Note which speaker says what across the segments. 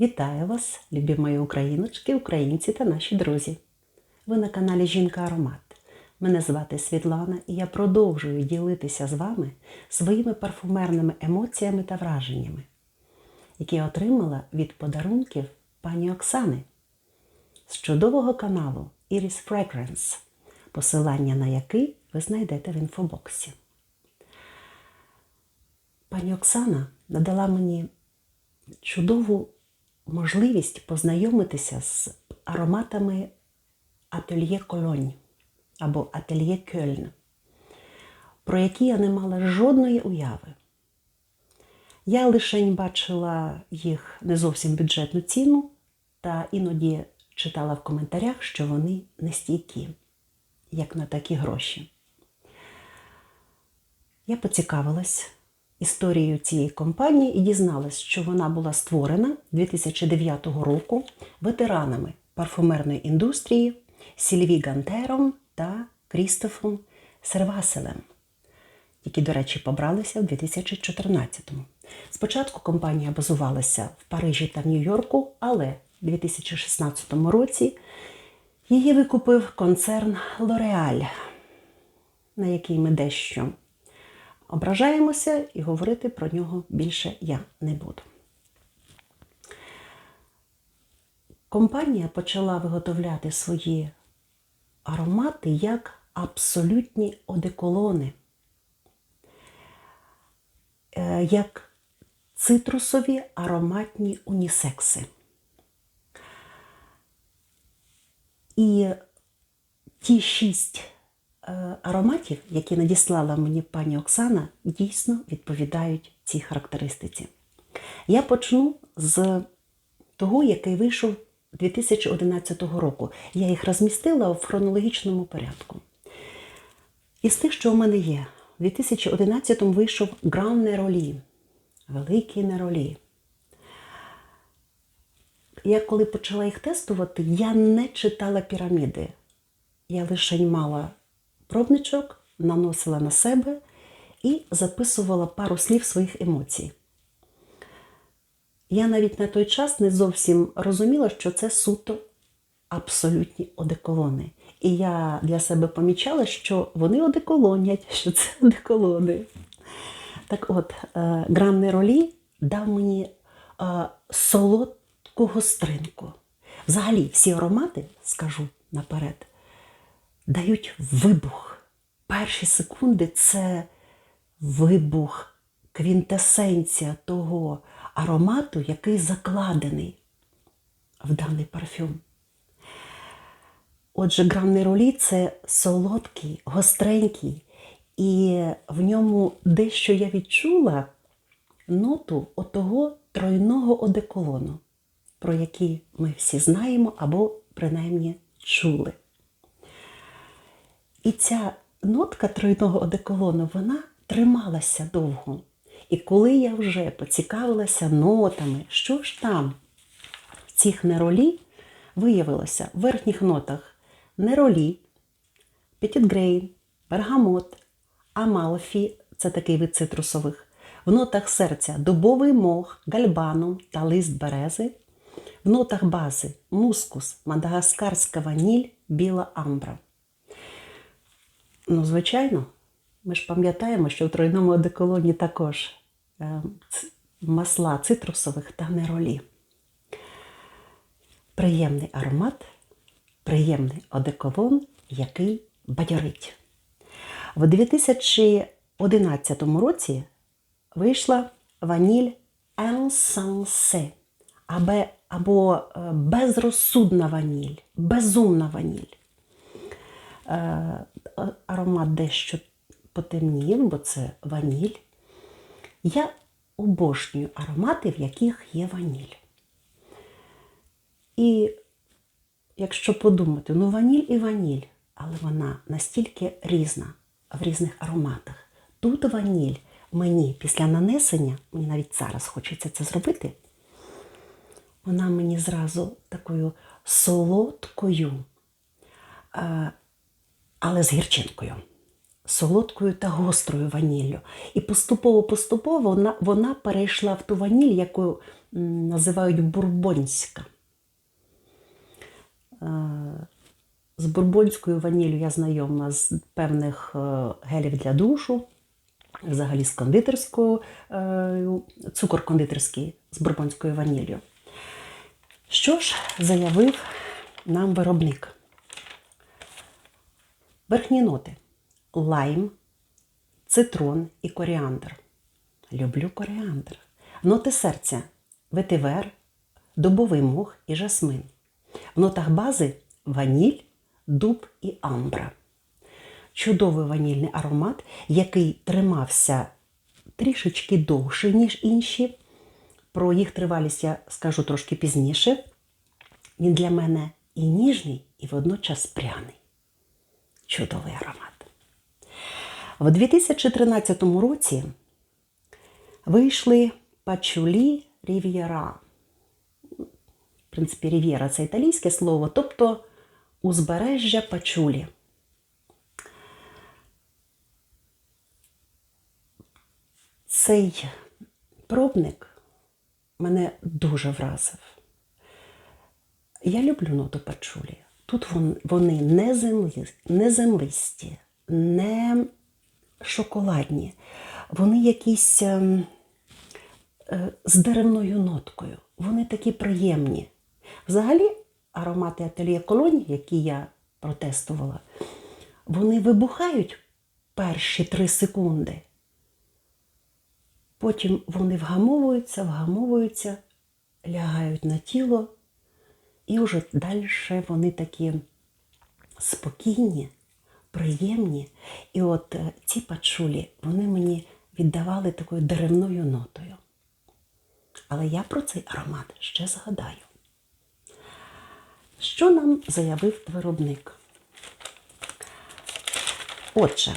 Speaker 1: Вітаю вас, любі мої україночки, українці та наші друзі. Ви на каналі Жінка Аромат. Мене звати Світлана і я продовжую ділитися з вами своїми парфумерними емоціями та враженнями, які я отримала від подарунків пані Оксани з чудового каналу Iris Fragrance, посилання на який ви знайдете в інфобоксі. Пані Оксана надала мені чудову можливість познайомитися з ароматами Ательє Колонь або Ательє Кельн, про які я не мала жодної уяви. Я лише бачила їх не зовсім бюджетну ціну, та іноді читала в коментарях, що вони нестійкі, як на такі гроші. Я поцікавилась історією цієї компанії і дізналась, що вона була створена 2009 року ветеранами парфумерної індустрії Сільві Гантером та Крістофом Серваселем, які, до речі, побралися в 2014-му. Спочатку компанія базувалася в Парижі та в Нью-Йорку, але в 2016 році її викупив концерн L'Oréal, на який ми дещо ображаємося і говорити про нього більше я не буду. Компанія почала виготовляти свої аромати як абсолютні одеколони, е, як цитрусові ароматні унісекси. І ті шість ароматів, які надіслала мені пані Оксана, дійсно відповідають цій характеристиці. Я почну з того, який вийшов 2011 року. Я їх розмістила в хронологічному порядку. Із тих, що у мене є, в 2011 вийшов Гран Неролі, Великий Неролі. Я коли почала їх тестувати, я не читала піраміди. Я лише мала пробничок, наносила на себе і записувала пару слів своїх емоцій. Я навіть на той час не зовсім розуміла, що це суто абсолютні одеколони. І я для себе помічала, що вони одеколонять, що це одеколони. Так от, Гран Неролі дав мені е, солодку гостринку. Взагалі, всі аромати, скажу наперед, дають вибух. Перші секунди це вибух, квінтесенція того аромату, який закладений в даний парфюм. Отже, Гран Неролі це солодкий, гостренький, і в ньому дещо я відчула ноту отого тройного одеколону, про який ми всі знаємо або принаймні чули. І ця нотка тройного одеколону, вона трималася довго. І коли я вже поцікавилася нотами, що ж там в цих неролі, виявилося в верхніх нотах неролі, петітгрейн, бергамот, амалфі це такий вид цитрусових, в нотах серця дубовий мох, гальбанум та лист берези, в нотах бази мускус, мадагаскарська ваніль, біла амбра. Ну, звичайно, ми ж пам'ятаємо, що в тройному одеколоні також е, масла цитрусових та неролі. Приємний аромат, приємний одеколон, який бадьорить. В 2011 році вийшла ваніль Ensanse, або, або безрозсудна ваніль, безумна ваніль. Е, аромат дещо потемнів, бо це ваніль. Я обожнюю аромати, в яких є ваніль. І якщо подумати, ну ваніль і ваніль, але вона настільки різна в різних ароматах. Тут ваніль мені після нанесення, мені навіть зараз хочеться це зробити, вона мені зразу такою солодкою, але з гірчинкою солодкою та гострою ваніллю. І поступово-поступово вона вона перейшла в ту ваніль, яку називають бурбонська. Е, З бурбонською ваніллю я знайома з певних е, гелів для душу, взагалі з кондитерською, е, цукор кондитерський з бурбонською ваніллю. Що ж заявив нам виробник? Верхні ноти: лайм, цитрон і коріандр. Люблю коріандр. Ноти серця ветивер, дубовий мох і жасмин. В нотах бази ваніль, дуб і амбра. Чудовий ванільний аромат, який тримався трішечки довше, ніж інші. Про їх тривалість я скажу трошки пізніше. Він для мене і ніжний, і водночас пряний. Чудовий аромат. В 2013 році вийшли пачулі Рів'єра. В принципі, Рів'єра це італійське слово, тобто узбережжя пачулі. Цей пробник мене дуже вразив. Я люблю ноту пачулі. Тут вони не, землі, не землисті, не шоколадні. Вони якісь ем, е, з деревною ноткою. Вони такі приємні. Взагалі, аромати Ательє Колонь, які я протестувала, вони вибухають перші три секунди. Потім вони вгамовуються, вгамовуються, лягають на тіло, і вже далі вони такі спокійні, приємні. І от е, ці пачулі, вони мені віддавали такою деревною нотою. Але я про цей аромат ще згадаю. Що нам заявив виробник? Отже,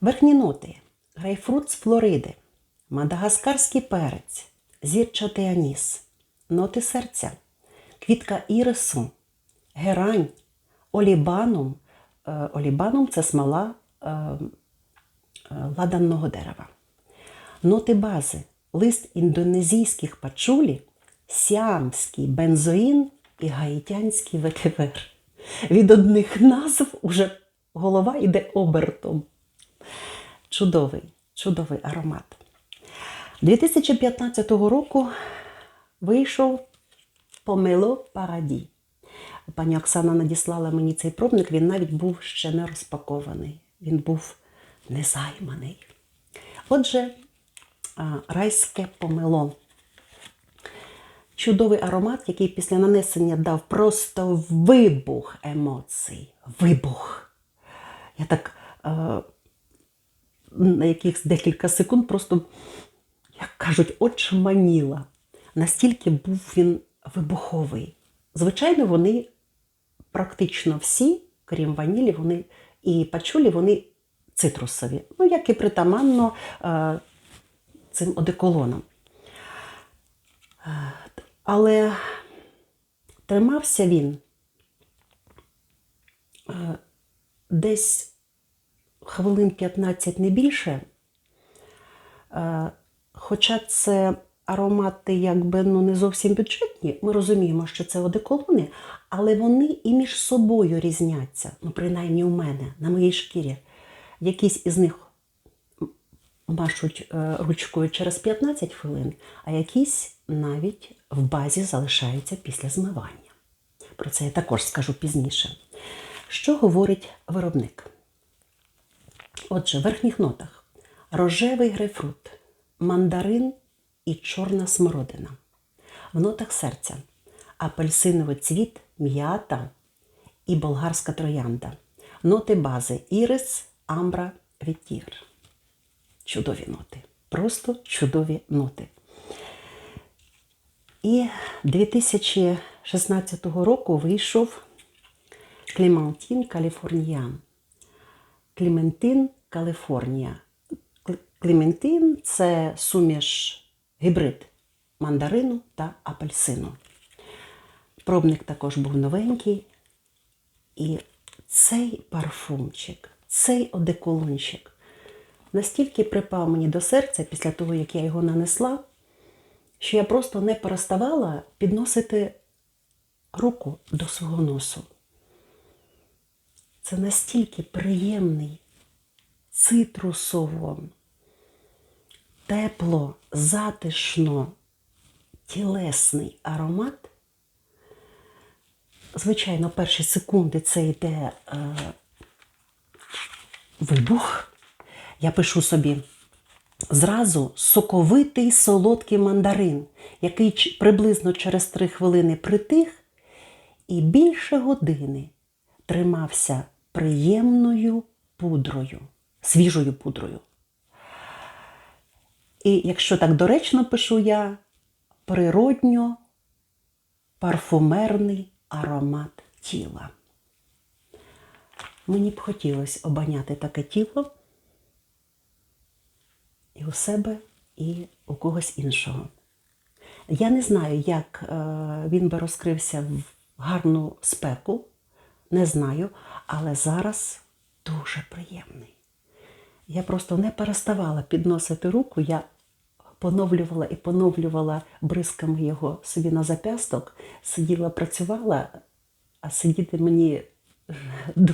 Speaker 1: верхні ноти грейпфрут з Флориди, мадагаскарський перець, зірчатий аніс, ноти серця, квітка ірису, герань, олібанум. Е, Олібанум це смола е, е, ладанного дерева. Ноти бази, лист індонезійських пачулі, сіамський бензоїн і гаїтянський ветивер. Від одних назв уже голова йде обертом. Чудовий, чудовий аромат. 2015 року вийшов Помело Параді. Пані Оксана надіслала мені цей пробник, він навіть був ще не розпакований, він був незайманий. Отже, райське помело. Чудовий аромат, який після нанесення дав просто вибух емоцій. Вибух. Я так е, на якихось декілька секунд просто, як кажуть, очманіла. Настільки був він вибуховий. Звичайно, вони практично всі, крім ванілі, вони і пачулі, вони цитрусові. Ну, як і притаманно е, цим одеколонам. Е, Але тримався він е, десь хвилин 15 не більше. Е, Хоча це аромати якби ну, не зовсім бюджетні, ми розуміємо, що це одеколони, але вони і між собою різняться, ну, принаймні у мене, на моїй шкірі. Якісь із них машуть е, ручкою через 15 хвилин, а якісь навіть в базі залишаються після змивання. Про це я також скажу пізніше. Що говорить виробник? Отже, в верхніх нотах рожевий грейпфрут, мандарин і чорна смородина. В нотах серця апельсиновий цвіт, м'ята і болгарська троянда. Ноти бази ірис, амбра, ветір. Чудові ноти. Просто чудові ноти. І 2016 року вийшов Клементін Каліфорніян. Клементин Каліфорнія. Клементин це суміш гібрид мандарину та апельсину. Пробник також був новенький. І цей парфумчик, цей одеколончик настільки припав мені до серця після того, як я його нанесла, що я просто не переставала підносити руку до свого носу. Це настільки приємний, цитрусово, тепло, затишно, тілесний аромат. Звичайно, перші секунди це йде е, вибух. Я пишу собі зразу соковитий солодкий мандарин, який приблизно через три хвилини притих і більше години тримався приємною пудрою, свіжою пудрою. І якщо так доречно пишу я, природньо парфумерний аромат тіла. Мені б хотілося обаняти таке тіло і у себе, і у когось іншого. Я не знаю, як е, він би розкрився в гарну спеку, не знаю, але зараз дуже приємний. Я просто не переставала підносити руку, я поновлювала і поновлювала бризками його собі на запясток, сиділа, працювала, а сидіти мені до,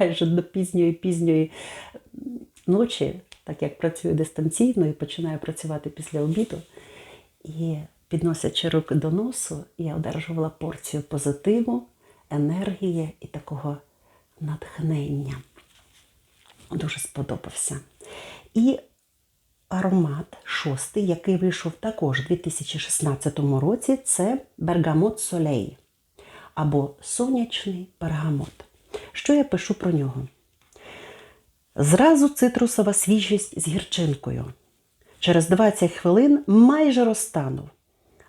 Speaker 1: майже до пізньої пізньої ночі, так як працюю дистанційно і починаю працювати після обіду. І підносячи руки до носу, я одержувала порцію позитиву, енергії і такого натхнення. Дуже сподобався. І аромат шостий, який вийшов також у 2016 році, це Бергамот Солей або сонячний пергамот. Що я пишу про нього? Зразу цитрусова свіжість з гірчинкою. Через 20 хвилин майже розтанув,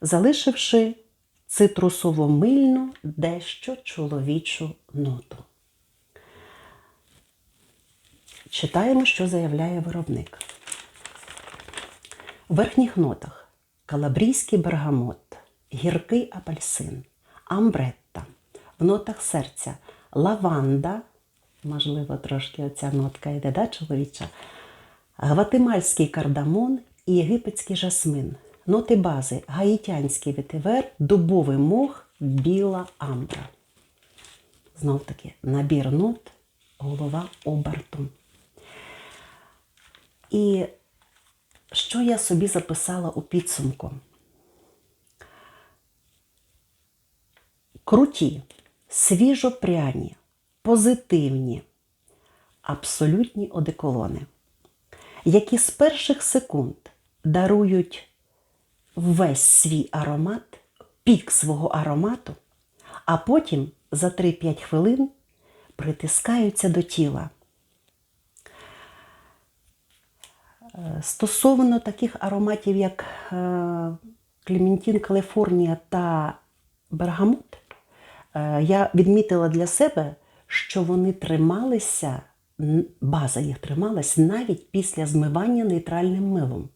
Speaker 1: залишивши цитрусово-мильну, дещо чоловічу ноту. Читаємо, що заявляє виробник. В верхніх нотах калабрійський бергамот, гіркий апельсин, амбретта, в нотах серця лаванда, можливо, трошки оця нотка йде, да, чоловіча, гватемальський кардамон і єгипетський жасмин. Ноти бази гаїтянський ветивер, дубовий мох, біла амбра. Знов таки набір нот, голова обертом. І що я собі записала у підсумку? Круті, свіжопряні, позитивні, абсолютні одеколони, які з перших секунд дарують весь свій аромат, пік свого аромату, а потім за 3-5 хвилин притискаються до тіла. Е, Стосовно таких ароматів, як е, Клементін Каліфорнія та Бергамот, е, я відмітила для себе, що вони трималися, база їх трималась навіть після змивання нейтральним милом.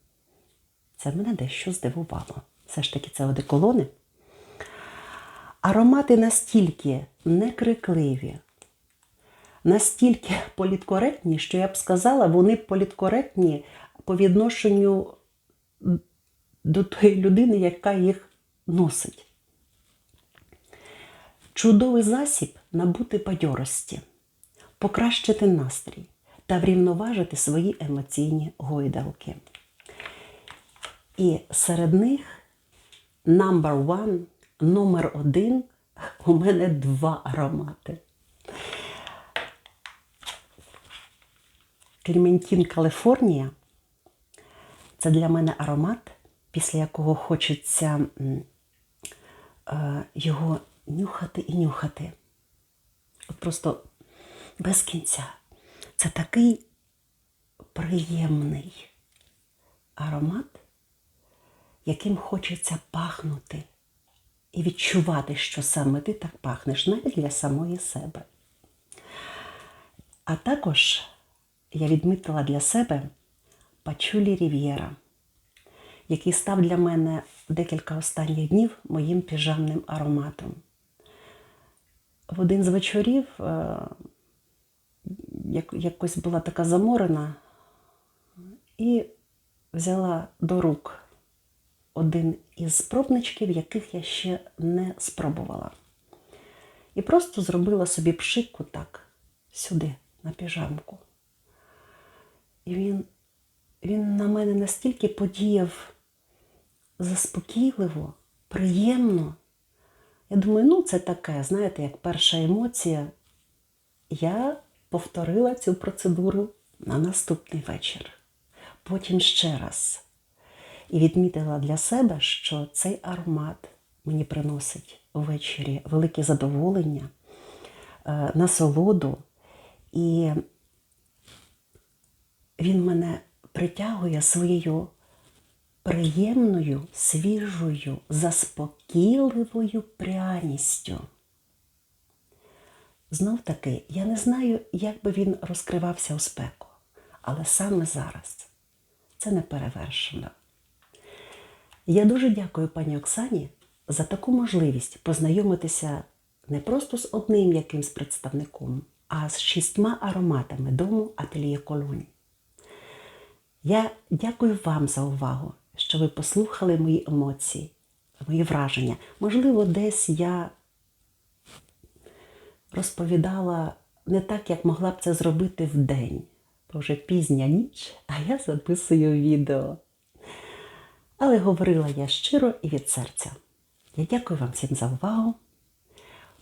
Speaker 1: Це мене дещо здивувало. Все ж таки, це одеколони. Аромати настільки некрикливі, настільки політкоректні, що я б сказала, вони політкоректні по відношенню до тої людини, яка їх носить. Чудовий засіб набути бадьорості, покращити настрій та врівноважити свої емоційні гойдалки. І серед них number one, номер один, у мене два аромати. Клементін Каліфорнія це для мене аромат, після якого хочеться е, його нюхати і нюхати. От просто без кінця. Це такий приємний аромат, яким хочеться пахнути і відчувати, що саме ти так пахнеш, навіть для самої себе. А також я відмітила для себе Пачулі Рів'єра, який став для мене декілька останніх днів моїм піжамним ароматом. В один з вечорів е, якось була така заморена і взяла до рук один із пробничків, яких я ще не спробувала. І просто зробила собі пшикку так, сюди, на піжамку. І він, він на мене настільки подіяв заспокійливо, приємно. Я думаю, ну це таке, знаєте, як перша емоція. Я повторила цю процедуру на наступний вечір. Потім ще раз. І відмітила для себе, що цей аромат мені приносить ввечері велике задоволення, е, насолоду. І він мене притягує своєю приємною, свіжою, заспокійливою пряністю. Знов таки, я не знаю, як би він розкривався у спеку, але саме зараз це не перевершено. Я дуже дякую пані Оксані за таку можливість познайомитися не просто з одним якимсь представником, а з шістьма ароматами дому Ательє Колонь. Я дякую вам за увагу, що ви послухали мої емоції, мої враження. Можливо, десь я розповідала не так, як могла б це зробити в день, бо вже пізня ніч, а я записую відео. Але говорила я щиро і від серця. Я дякую вам всім за увагу.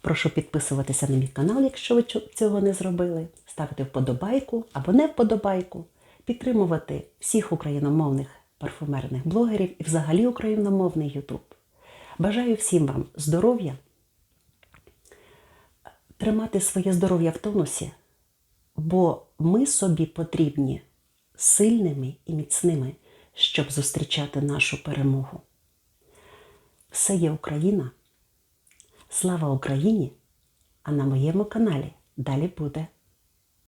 Speaker 1: Прошу підписуватися на мій канал, якщо ви цього не зробили, ставити вподобайку або не вподобайку, підтримувати всіх україномовних парфумерних блогерів і взагалі україномовний Ютуб. Бажаю всім вам здоров'я, тримати своє здоров'я в тонусі, бо ми собі потрібні сильними і міцними, щоб зустрічати нашу перемогу. Все є Україна. Слава Україні! А на моєму каналі далі буде.